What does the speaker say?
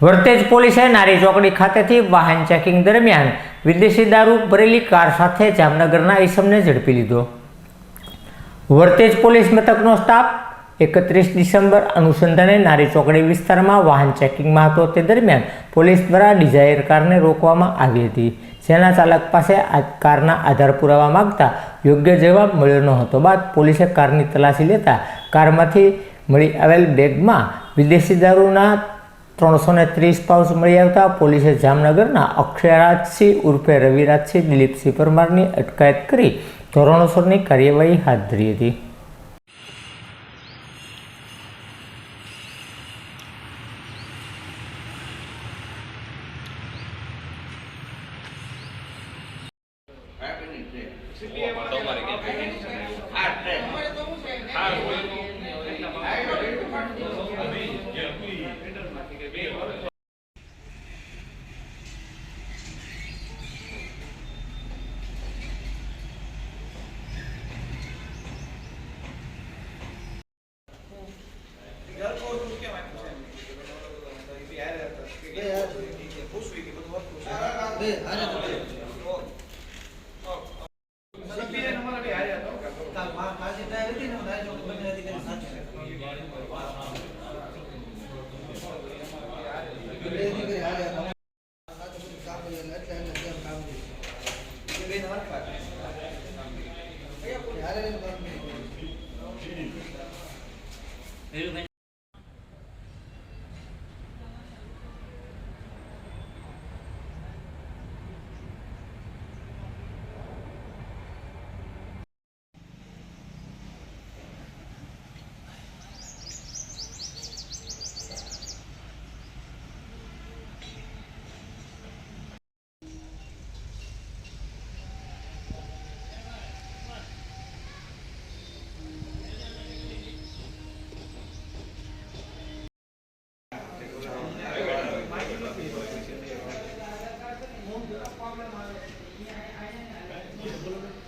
વર્તેજ પોલીસે નારી ચોકડી ખાતેથી વાહન ચેકિંગ દરમિયાન વિદેશી દારૂ ભરેલી કાર સાથે જામનગરના ઈસમને ઝડપી લીધો. વર્તેજ પોલીસ મથકનો સ્ટાફ એકત્રીસ ડિસેમ્બર અનુસંધાને નારી ચોકડી વિસ્તારમાં વાહન ચેકિંગમાં હતો. તે દરમિયાન પોલીસ દ્વારા ડિઝાયર કારને રોકવામાં આવી હતી. જેના ચાલક પાસે આ કારના આધાર પુરાવા માગતા યોગ્ય જવાબ મળ્યો ન હતો બાદ પોલીસે કારની તલાશી લેતા કારમાંથી મળી આવેલ બેગમાં વિદેશી દારૂના ત્રણસો ને ત્રીસ પાઉસ મળી આવતા પોલીસે જામનગરના અક્ષયરાજસિંહ ઉર્ફે રવિરાજસિંહ દિલીપસિંહ પરમારની અટકાયત કરી ધોરણોસરની કાર્યવાહી હાથ ધરી હતી. બે Pero Yeah,